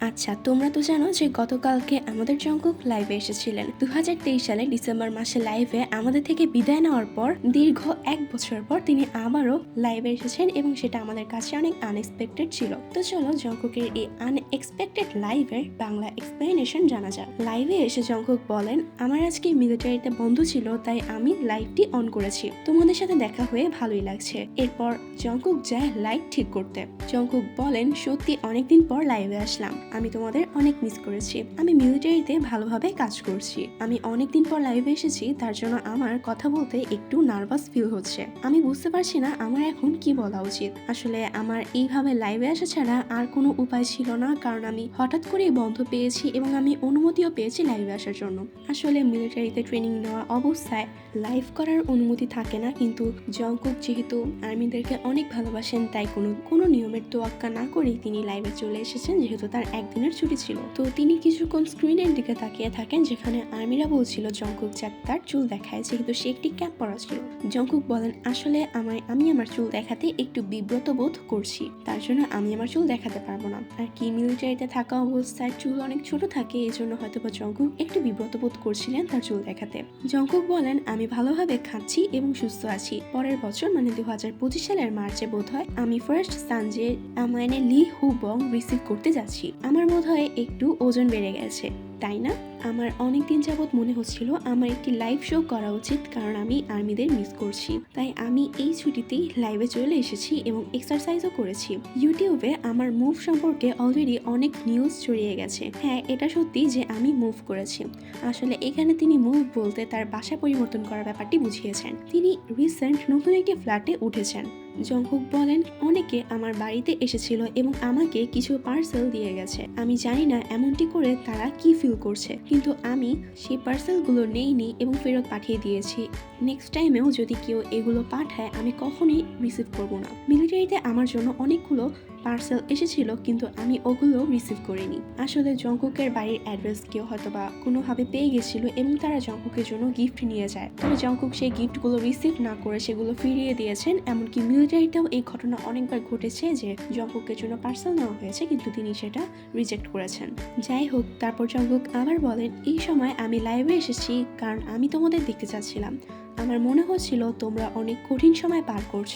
আচ্ছা তোমরা তো জানো যে গতকালকে আমাদের জঙ্কুক লাইভে এসেছিলেন। দু হাজার তেইশ সালে ডিসেম্বর মাসে লাইভে আমাদের থেকে বিদায় নেওয়ার পর দীর্ঘ এক বছর পর তিনি আবারও লাইভে এসেছেন এবং সেটা আমাদের কাছে অনেক আনএক্সপেক্টেড ছিল। তো চলো জঙ্কুকের এই আনএক্সপেক্টেড লাইভের বাংলা এক্সপ্লেনেশন জানা যাক। লাইভে এসে জঙ্কুক বলেন, আমার আজকে মিলিটারিতে বন্ধ ছিল, তাই আমি লাইভটি অন করেছি। তোমাদের সাথে দেখা হয়ে ভালোই লাগছে। এরপর জঙ্কুক যায় লাইট ঠিক করতে। জঙ্কুক বলেন, সত্যি, অনেকদিন পর লাইভে আসলাম। আমি তোমাদের অনেক মিস করেছি। আমি মিলিটারিতে ভালোভাবে কাজ করছি। আমি অনেকদিন পর লাইভে এসেছি, তার জন্য আমার কথা বলতে একটু নার্ভাস ফিল হচ্ছে। আমি বুঝতে পারছি না আমার এখন কি বলা উচিত। আসলে আমার এইভাবে লাইভে আসা ছাড়া আর কোনো উপায় ছিল না, কারণ আমি হঠাৎ করেই বন্ধ পেয়েছি এবং আমি অনুমতিও পেয়েছি লাইভে আসার জন্য। আসলে মিলিটারিতে ট্রেনিং নেওয়া অবস্থায় লাইভ করার অনুমতি থাকে না, কিন্তু জঙ্কুক যেহেতু আর্মিদেরকে অনেক ভালোবাসেন, তাই কোনো কোনো নিয়মের তোয়াক্কা না করেই তিনি লাইভে চলে এসেছেন, যেহেতু তার একদিনের ছুটি ছিল। তো তিনি কিছুক্ষণ স্ক্রিনের দিকে তাকিয়ে থাকেন যেখানে আর্মিরা বলছিল জঙ্কুক যাক, তার চুল দেখায় যেহেতু সে একটি ক্যাপ পরা ছিল। জঙ্কুক বলেন, আসলে আমায়, আমি আমার চুল দেখাতে একটু বিব্রত বোধ করছি। তার জন্য আমি আমার চুল দেখাতে পারব না। আর কি মিলিটারিতে থাকা অবস্থায় চুল অনেক ছোট থাকে এই জন্য হয়তো বা জঙ্কুক একটু বিব্রত বোধ করছিলেন তার চুল দেখাতে। জঙ্কুক বলেন, আমি ভালোভাবে খাচ্ছি এবং সুস্থ আছি। পরের বছর মানে দু হাজার পঁচিশ সালের মার্চে বোধ হয় আমি ফার্স্ট সানজে আমায়নে লি হু বং রিসিভ করতে যাচ্ছি। আমার মনে হয় একটু ওজন বেড়ে গেছে। তাই না? আমার অনেক দিন যাবৎ মনে হচ্ছিল আমার একটি লাইভ শো করা উচিত, কারণ আমি আর্মিদের মিস করছি। তাই আমি এই ছুটিতেই লাইভে চলে এসেছি এবং এক্সারসাইজও করেছি। ইউটিউবে আমার মুভ সম্পর্কে অলরেডি অনেক নিউজ ছড়িয়ে গেছে। হ্যাঁ এটা সত্যি যে আমি মুভ করেছি। আসলে এখানে তিনি মুভ বলতে তার বাসা পরিবর্তন করার ব্যাপারটি বুঝিয়েছেন। তিনি রিসেন্ট নতুন একটি ফ্ল্যাটে উঠেছেন। জঙ্কুক বলেন, অনেকে আমার বাড়িতে এসেছিল এবং আমাকে কিছু পার্সেল দিয়ে গেছে। আমি জানি না এমনটি করে তারা কি ফিল করছে। কিন্তু আমি সেই পার্সেলগুলো নেইনি এবং ফেরত পাঠিয়ে দিয়েছি। নেক্সট টাইমেও যদি কেউ এগুলো পাঠায়, আমি কখনোই রিসিভ করব না। মিলিটারিতে আমার জন্য অনেকগুলো পার্সেল এসেছিল, কিন্তু আমি ওগুলো রিসিভ করিনি। আসলে জঙ্কুকের বাড়ির অ্যাড্রেস কেউ হয়তো বা কোনোভাবে পেয়ে গেছিল এবং তারা জঙ্কুকের জন্য গিফট নিয়ে যায়। তবে জঙ্কুক সেই গিফটগুলো রিসিভ না করে সেগুলো ফিরিয়ে দিয়েছেন, এমনকি মিলিটারিতেও এই ঘটনা অনেকবার ঘটেছে যে জঙ্কুকের জন্য পার্সেল নেওয়া হয়েছে, কিন্তু তিনি সেটা রিজেক্ট করেছেন। যাই হোক, তারপর জঙ্কুক আবার বলেন এই সময় আমি লাইভে এসেছি কারণ আমি তোমাদের দেখতে চাচ্ছিলাম। আমার মনে হচ্ছিল তোমরা অনেক কঠিন সময় পার করছ,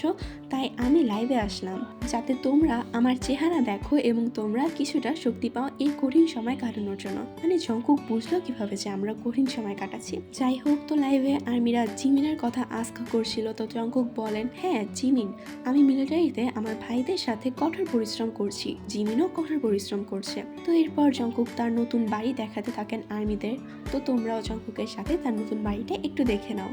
তাই আমি লাইভে আসলাম, যাতে তোমরা আমার চেহারা দেখো এবং তোমরা কিছুটা শক্তি পাও এই কঠিন সময় কাটানোর জন্য। মানে জঙ্কুক বুঝলো কীভাবে যে আমরা কঠিন সময় কাটাচ্ছি। যাই হোক তো লাইভে আর আর্মিরা জিমিনের কথা আস্কা করছিল, তো জঙ্কুক বলেন হ্যাঁ জিমিন, আমি মিলিটারিতে আমার ভাইদের সাথে কঠোর পরিশ্রম করছি, জিমিনও কঠোর পরিশ্রম করছে। তো এরপর জঙ্কুক তার নতুন বাড়ি দেখাতে থাকেন আর্মিদের তো তোমরাও জঙ্কুকের সাথে তার নতুন বাড়িটা একটু দেখে নাও।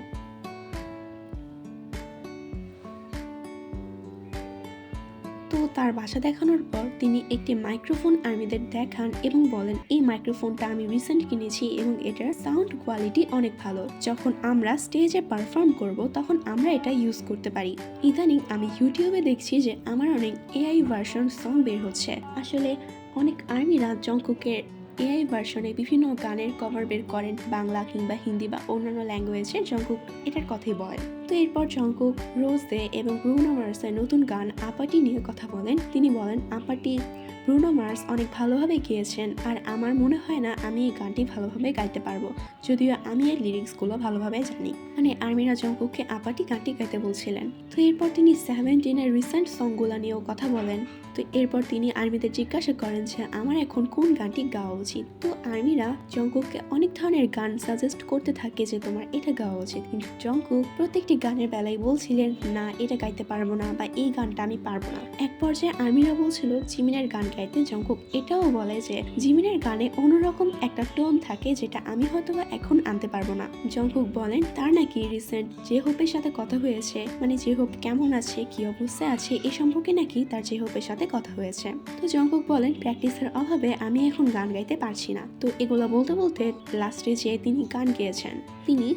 তো তার বাসা দেখানোর পর তিনি একটি মাইক্রোফোন আর্মিদের দেখান এবং বলেন, এই মাইক্রোফোনটা আমি রিসেন্ট কিনেছি এবং এটার সাউন্ড কোয়ালিটি অনেক ভালো। যখন আমরা স্টেজে পারফর্ম করব, তখন আমরা এটা ইউজ করতে পারি। ইদানিং আমি ইউটিউবে দেখছি যে আমার অনেক এআই ভার্সন সং বের হচ্ছে। আসলে অনেক আর্মিরা জঙ্কুকের এআই ভার্সনে বিভিন্ন গানের কভার বের করেন বাংলা কিংবা হিন্দি বা অন্যান্য ল্যাঙ্গুয়েজে জঙ্কুক, এটার কথাই বলেন। তো এরপর জঙ্কুক, রোজ দে এবং ব্রুনো মার্সের নতুন গান আপাটি নিয়ে কথা বলেন। তিনি বলেন, আপাটি, ব্রুনো মার্স অনেক ভালোভাবে গেয়েছেন আর আমার মনে হয় না আমি এই গানটি ভালোভাবে গাইতে পারব। যদিও আমি এর লিরিক্সগুলো ভালোভাবে জানি। মানে আর্মিরা জঙ্কুককে আপাটি গানটি গাইতে বলছিলেন। তো এরপর তিনি সেভেন্টিনের রিসেন্ট সংগুলো নিয়েও কথা বলেন। তো এরপর তিনি আর্মিদের জিজ্ঞাসা করেন যে, আমার এখন কোন গানটি গাওয়া উচিত? তো আর্মিরা জঙ্কুককে অনেক ধরনের গান সাজেস্ট করতে থাকে যে, তোমার এটা গাওয়া উচিত। কিন্তু জঙ্কুক প্রত্যেকটি গানের বেলায় বলছিলেন, না, এটা গাইতে পারব না বা এই গানটা আমি পারব না। এক পর্যায়ে আর্মিরা বলছিল, জিমিনের গান গাইতে জঙ্কুক এটাও বলে যে, জিমিনের গানে অন্যরকম একটা টোন থাকে যেটা আমি হয়তো এখন আনতে পারব না। জঙ্কুক বলেন, তার নাকি রিসেন্ট যে হোপের সাথে কথা হয়েছে। মানে যে হোপ কেমন আছে? কি অবস্থায় আছে? এ সম্পর্কে নাকি তার যে হোপের সাথে কথা হয়েছে তো জঙ্কুক বলেন প্র্যাকটিসের অভাবে আমি এখন গান গাইতে পারছি না তো এগুলো বলতে বলতে লাস্টে যে তিনি গান গেয়েছেন তিনি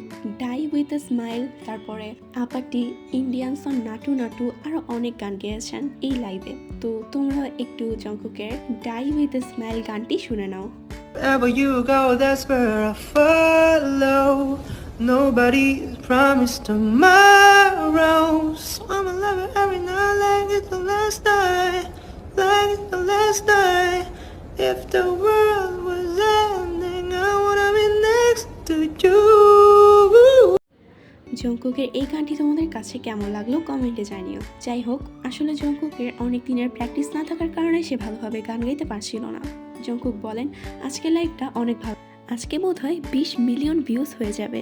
ডাই উইথ এ স্মাইল তারপরে আপাটি ইন্ডিয়ান সং নাটু নাটু আরও অনেক গান গেয়েছেন এই লাইভে তো তোমরা একটু জঙ্কুকের ডাই উইথ এ স্মাইল গানটি শুনে নাও Wherever you go, that's where I follow. Nobody promised tomorrow. So I'ma love it every night like it's the last night. Like the last night. If the world was ending, I wanna be next to you. জঙ্কুকের এই গানটি তোমাদের কাছে কেমন লাগল কমেন্টে জানিও যাই হোক আসলে জঙ্কুকের অনেক দিনের প্র্যাকটিস না থাকার কারণে সে ভালোভাবে গান গাইতে পারছিল না জঙ্কুক বলেন আজকের লাইভটা অনেক ভালো আজকে বোধ হয় বিশ মিলিয়ন ভিউজ হয়ে যাবে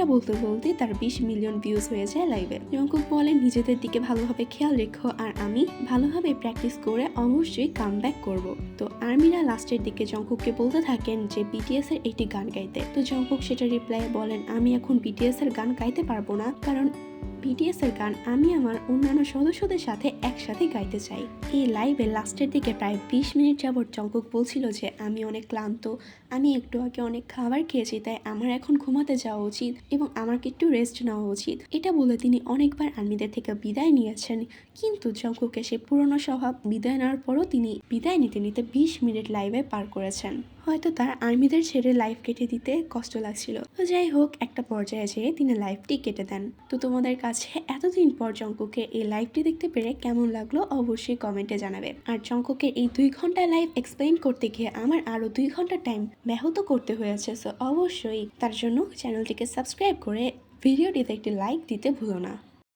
এটা বলতে বলতে তার বিশ মিলিয়ন ভিউজ হয়ে যায় লাইভে জঙ্কুক বলেন নিজেদের দিকে ভালোভাবে খেয়াল রেখো আর আমি ভালোভাবে প্র্যাকটিস করে অবশ্যই কাম ব্যাক করব। তো আর্মিরা লাস্টের দিকে জঙ্কুককে বলতে থাকেন যে বিটিএস এর একটি গান গাইতে। তো জঙ্কুক সেটা রিপ্লাই বলেন, আমি এখন বিটিএস এর গান গাইতে পারব না, কারণ বিটিএস এর গান আমি আমার অন্যান্য সদস্যদের সাথে একসাথে গাইতে চাই। এই লাইভে লাস্টের দিকে প্রায় বিশ মিনিট যাবৎ জঙ্কুক বলছিল যে, আমি অনেক ক্লান্ত আমি একটু আগে অনেক খাবার খেয়েছি, তাই আমার এখন ঘুমাতে যাওয়া উচিত এবং আমাকে একটু রেস্ট নেওয়া উচিত। এটা বলে তিনি অনেকবার আর্মিদের থেকে বিদায় নিয়েছেন। কিন্তু জঙ্কুকের সে পুরনো স্বভাব বিদায় নেওয়ার পরও তিনি বিদায় নিতে নিতে বিশ মিনিট লাইভে পার করেছেন। হয়তো তার আর্মিদের ছেড়ে লাইফ কেটে দিতে কষ্ট লাগছিল। তো যাই হোক, একটা পর্যায়ে যেয়ে তিনি লাইফটি কেটে দেন। তো তোমাদের কাছে এতদিন পর জঙ্কুকে এই লাইভটি দেখতে পেরে কেমন লাগল অবশ্যই কমেন্টে জানাবে। আর জঙ্কুকের এই দুই ঘণ্টা লাইভ এক্সপ্লেইন করতে গিয়ে আমার আরও দুই ঘণ্টা টাইম ব্যাহত করতে হয়েছে সো অবশ্যই তার জন্য চ্যানেলটিকে সাবস্ক্রাইব করে ভিডিওটিতে একটি লাইক দিতে ভুলো না।